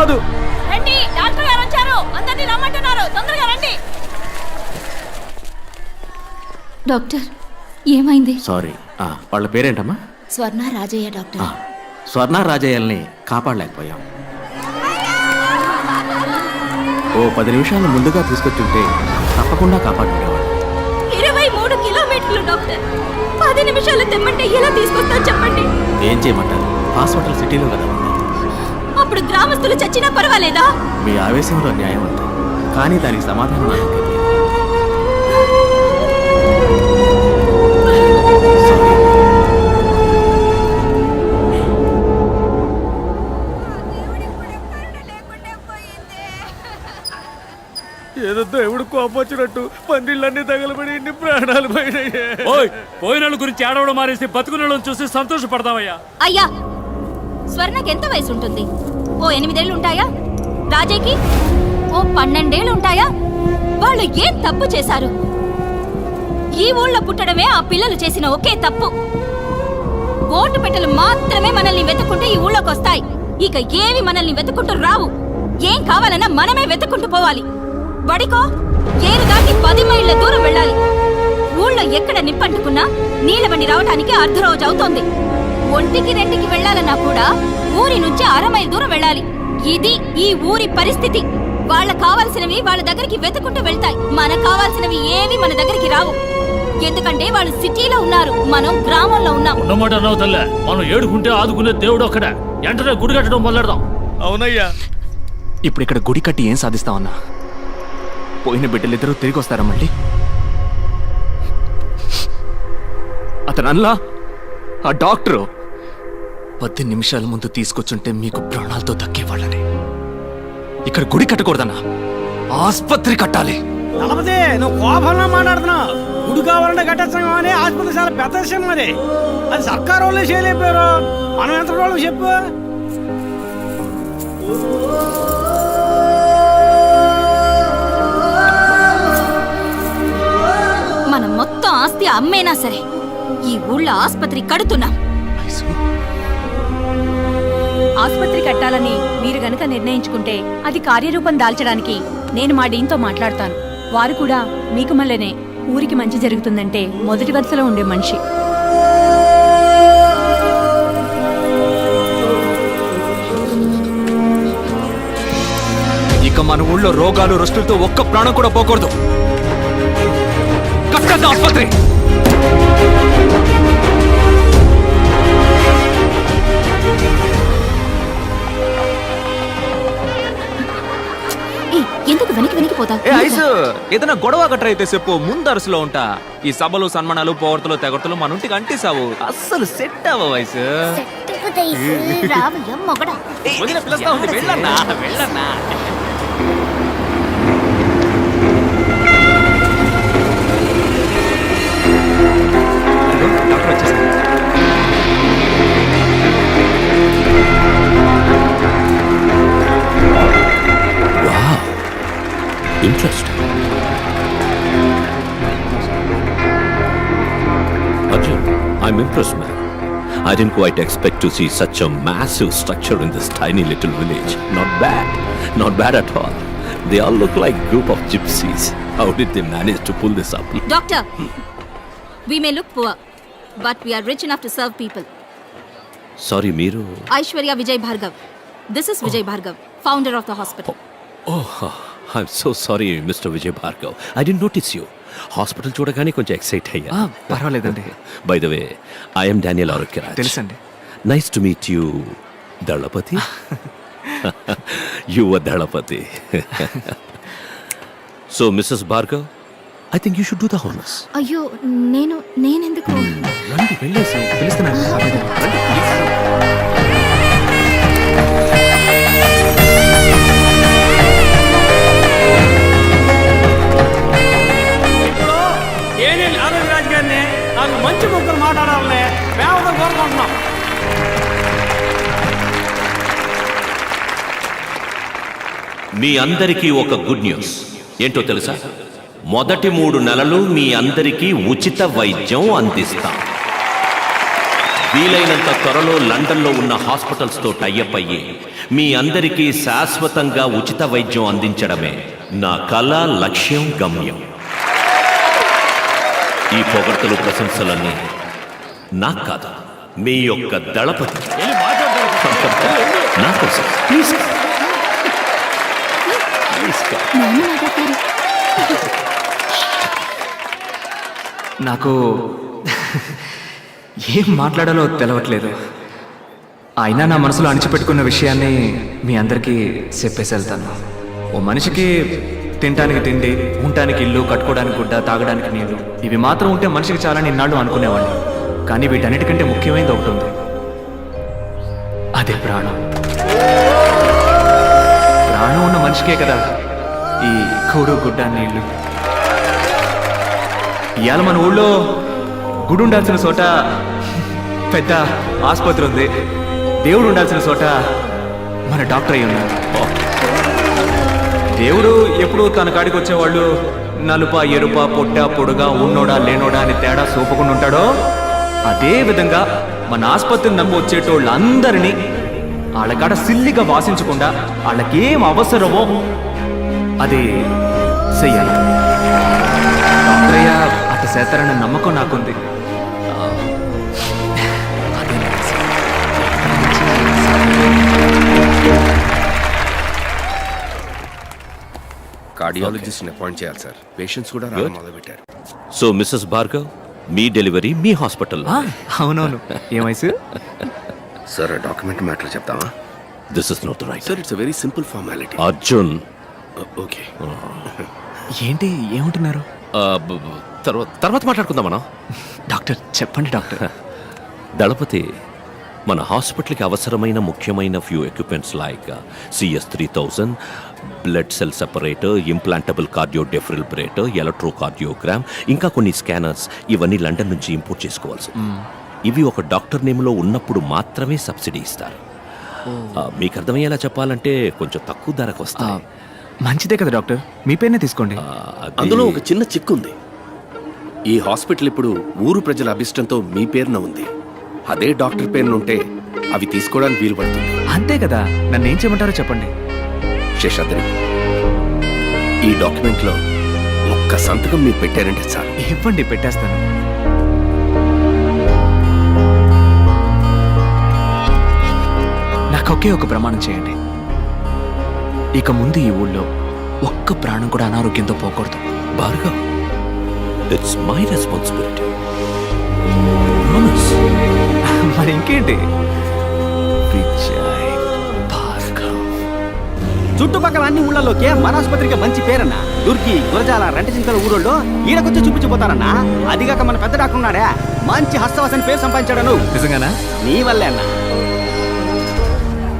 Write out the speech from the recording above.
కాదు. రండి డాక్టర్ గారు వచ్చారు. అందరినీ రమ్మంటున్నారు. తొందరగా రండి. డాక్టర్ ఏమైంది? సారీ. ఆ, వాళ్ళ పేరేంటమ్మా? స్వర్ణ రాజయ్య డాక్టర్. ఆ, స్వర్ణ రాజయ్యల్ని కాపాడలేకపోయాం. ఓ పది నిమిషాలు ముందుగా తీసుకొచ్చుంటే తప్పకుండా కాపాడుకునేవాడు ఇరవై మూడు కిలోమీటర్లు డాక్టర్. పది నిమిషాలు తెమ్మంటే ఎలా తీసుకొస్తా చెప్పండి. ఏం చేయమంటారు? హాస్పిటల్ సిటీలో కదా అప్పుడు గ్రామస్తులు చచ్చినా పర్వాలేదా మీ ఆవేశంలో న్యాయం అంటారు కానీ దానికి సమాధానం నాకు తెలియదు. Sorry. ఏదో దేవుడు కోపం వచ్చినట్టు పందిళ్ళన్నీ తగలబడి ఇన్ని ప్రాణాలు పోయినాయి ఓయ్ పోయిన గురించి ఏడవడం మానేసి బతుకున్న చూసి సంతోషపడదామయ్యా అయ్యా స్వర్ణకి ఎంత వయసు ఉంటుంది ఓ ఎనిమిదేళ్ళు ఉంటాయా రాజేకి? ఓ పన్నెండేళ్ళు ఉంటాయా వాళ్ళు ఏం తప్పు చేశారు? ఈ ఊళ్ళో పుట్టడమే ఆ పిల్లలు చేసిన ఒకే తప్పు. ఓటు పెట్టెలు మాత్రమే మనల్ని వెతుక్కుంటూ ఈ ఊళ్ళోకి వస్తాయి ఇక ఏవి మనల్ని వెతుక్కుంటూ రావు. ఏం కావాలన్నా మనమే వెతుక్కుంటూ పోవాలి. బడికో ఏరు దాటి పది మైళ్ళ దూరం వెళ్ళాలి. ఊళ్ళో ఎక్కడ నిప్పంటుకున్నా నీళ్ళ బండి రావటానికి అర్ధ రోజు అవుతోంది. ఒంటికి రెంటికి వెళ్ళాలన్నా కూడా ఊరి నుంచి అర మైల్ దూరం వెళ్ళాలి. ఇది ఈ ఊరి పరిస్థితి. వాళ్ళ కావాల్సినవి వాళ్ళ దగ్గరికి వెతుకుంటూ వెళ్తాయి. మనకు కావాల్సినవి ఏవి మన దగ్గరికి రావు. ఎందుకంటే వాళ్ళు సిటీలో ఉన్నారు. మనం గ్రామంలో ఉన్నాం. ఉన్నమాట అన్నావు తల్లే. మనం ఏడుకుంటే ఆదుకునే దేవుడు ఒక్కడే వెంటనే గుడి కట్టడం మొదలెడదాం. అవునయ్యా. ఇప్పుడు ఇక్కడ గుడి కట్టి ఏం సాధిస్తామన్నా పోయిన బిడ్డలిద్దరూ తిరిగి వస్తారా మళ్ళీ? అతను అన్లా ఆ డాక్టరు? పది నిమిషాల ముందు తీసుకొచ్చుంటే మీకు ప్రాణాలతో దక్కేవాళ్ళని. ఇక్కడ గుడి కట్టకూడదన్నా. ఆస్పత్రి కట్టాలి. నలభదే నువ్వు కోపంలో మాట్లాడుతున్నావు. గుడి కావాలంటే కట్టేస్తాం అని ఆసుపత్రి చాలా పెద్ద విషయం మరి. అది సర్కారు వాళ్ళే చేయలేపారు మనం ఎంత రోజులు చెప్పు. మనం మొత్తం ఆస్తి అమ్మేనా సరే. ఈ ఊళ్ళో ఆస్పత్రి కడుతున్నాం. ఆసుపత్రి కట్టాలని మీరు గనక నిర్ణయించుకుంటే అది కార్యరూపం దాల్చడానికి నేను మా డీన్తో మాట్లాడతాను. వారు కూడా మీకు మళ్ళనే ఊరికి మంచి జరుగుతుందంటే మొదటి వరుసలో ఉండే మనిషి. ఇక మన ఊళ్ళో రోగాలు రుస్తులతో ఒక్క ప్రాణం కూడా పోకూడదు. కట్టద్దు ఆస్పత్రి! ఎందుకు వెనక్కి వెనక్కి పోతావు ఏ ఐసు ఏదైనా గొడవ గట్ర అయితే చెప్పు ముందు అరుసులో ఉంటా. ఈ సభలు సన్మానాలు పోవర్తలు తెగర్తలు మన ఇంటికి అంటిసావు. అస్సలు సెట్ అవ్వ వయసు రావయ్య మొగడా. పిలుస్తా ఉంది వెళ్ళన్నా వెళ్ళన్నా. I'm impressed, man. I didn't quite expect to see such a massive structure in this tiny little village. Not bad. Not bad at all. They all look like group of gypsies. How did they manage to pull this up? Doctor, we may look poor, but we are rich enough to serve people. Sorry, Miru. Aishwarya Vijay Bhargav. This is Vijay oh. Bhargav, founder of the hospital. Oh, oh, I'm so sorry, Mr. Vijay Bhargav. I didn't notice you. Hospital చూడగానే కొంచెం excite అయ్యా. ఆ, పర్వాలేదండి. By the way I'm Daniel Arogyaraj తెలుసండి. Nice to meet you దళపతి యువ దళపతి so missus Bhargav I think you should do the honours అయ్యో నేను నేనెందుకు? రండి వెళ్ళేసి పిలుస్తున్నాను. గారిని మంచి ముగ్గురు మాట్లాడాలని మేమంతా కోరుకుంటున్నాం. మీ అందరికీ ఒక గుడ్ న్యూస్ ఏంటో తెలుసా? మొదటి మూడు నెలలు మీ అందరికీ ఉచిత వైద్యం అందిస్తాం. వీలైనంత త్వరలో లండన్లో ఉన్న హాస్పిటల్స్తో టైఅప్ అయ్యి మీ అందరికీ శాశ్వతంగా ఉచిత వైద్యం అందించడమే నా కళ లక్ష్యం గమ్యం. ఈ పొగడ్తలు ప్రశంసలన్నీ నాకు కాదు మీ యొక్క దళపతి. నా కోసం. ప్లీజ్. నాకు ఏం మాట్లాడాలో తెలవట్లేదు. అయినా నా మనసులో అణిచిపెట్టుకున్న విషయాన్ని మీ అందరికీ చెప్పేసి వెళ్తాను. ఓ మనిషికి తినటానికి తిండి ఉండటానికి ఇల్లు కట్టుకోవడానికి గుడ్డ తాగడానికి నీళ్ళు. ఇవి మాత్రం ఉంటే మనిషికి చాలా ఇన్నాళ్ళు అనుకునేవాడిని. కానీ వీటన్నిటికంటే ముఖ్యమైనది ఒకటి ఉంది. అదే ప్రాణం. ప్రాణం ఉన్న మనిషికే కదా ఈ కూడు గుడ్డ నీళ్ళు. ఇవాళ మన ఊళ్ళో గుడి ఉండాల్సిన చోట పెద్ద ఆసుపత్రి ఉంది. దేవుడు ఉండాల్సిన చోట మన డాక్టర్ అయి ఉన్నారు. దేవుడు ఎప్పుడు తన కాడికి వచ్చేవాళ్ళు నలుప ఎరుప పొట్ట పొడుగా ఉన్నోడా లేనోడా అని తేడా చూపకుండా ఉంటాడో? అదే విధంగా మన ఆసుపత్రిని నమ్మి వచ్చేటోళ్ళందరినీ వాళ్ళ కాడ సిల్లిగా వాసించకుండా వాళ్ళకేం అవసరమో అది చెయ్యాలి. అట్ట చేస్తారన్న నమ్మకం నాకుంది. కార్డియాలజిస్ట్ని అపాయింట్ చేయాలి సార్. పేషెంట్స్ కూడా రావడం మొదలుపెట్టారు. సో మిస్సెస్ భార్గవ్ మీ డెలివరీ మీ హాస్పిటల్లో అవునవును. ఏ వయసు? సార్ డాక్యుమెంట్ మ్యాటర్ చెప్తామా this is not right sir it's very simple formality Arjun okay ఏంటి ఏమంటున్నారు? బ- తర్వాత తర్వాత మాట్లాడుకుందాం మనం డాక్టర్ చెప్పండి డాక్టర్. దళపతి మన హాస్పిటల్కి అవసరమైన ముఖ్యమైన few equipments like CS three thousand blood cell separator implantable cardio defibrillator electrocardiogram ఇంకా కొన్ని స్కానర్స్ ఇవన్నీ లండన్ నుంచి ఇంపోర్ట్ చేసుకోవాల్సి ఉంది. ఇవి ఒక డాక్టర్ నేమ్లో ఉన్నప్పుడు మాత్రమే సబ్సిడీ ఇస్తారు. ఆ, మీకు అర్థమయ్యేలా చెప్పాలంటే కొంచెం తక్కువ ధరకు వస్తాయి. మంచిదే కదా డాక్టర్. మీ పేరునే తీసుకోండి. అందులో ఒక చిన్న చిక్కు ఉంది. ఈ హాస్పిటల్ ఇప్పుడు ఊరు ప్రజల అభిష్టంతో మీ పేరున ఉంది. అదే డాక్టర్ పేరున ఉంటే అవి తీసుకోవడానికి వీలు పడుతుంది. అంతే కదా. నన్ను ఏం చేయమంటారో చెప్పండి. శేషాద్రి ఈ డాక్యుమెంట్లో ఒక్క సంతకం మీరు పెట్టారంటే చాలు. ఇవ్వండి పెట్టేస్తాను. నాకు ఒకే ఒక ప్రమాణం చేయండి. ఇక ముందు ఈ ఊళ్ళో ఒక్క ప్రాణం కూడా అనారోగ్యంతో పోకూడదు. భార్గవ్ ఇట్స్ మై రెస్పాన్సిబిలిటీ మరి ఇంకేంటి? విజయ్ భార్గవ్. చుట్టుపక్కల అన్ని ఊళ్ళలోకే మన ఆసుపత్రికి మంచి పేరన్నా. దుర్కి గురజాల రెంటచింతల ఊరోళ్ళు ఈడకొచ్చి చూపించిపోతారన్నా అదిగాక మన పెద్ద డాక్టర్ ఉన్నాడే. మంచి హస్తవాసని పేరు సంపాదించాడను. నిజంగానా? నీ వల్లే అన్నా.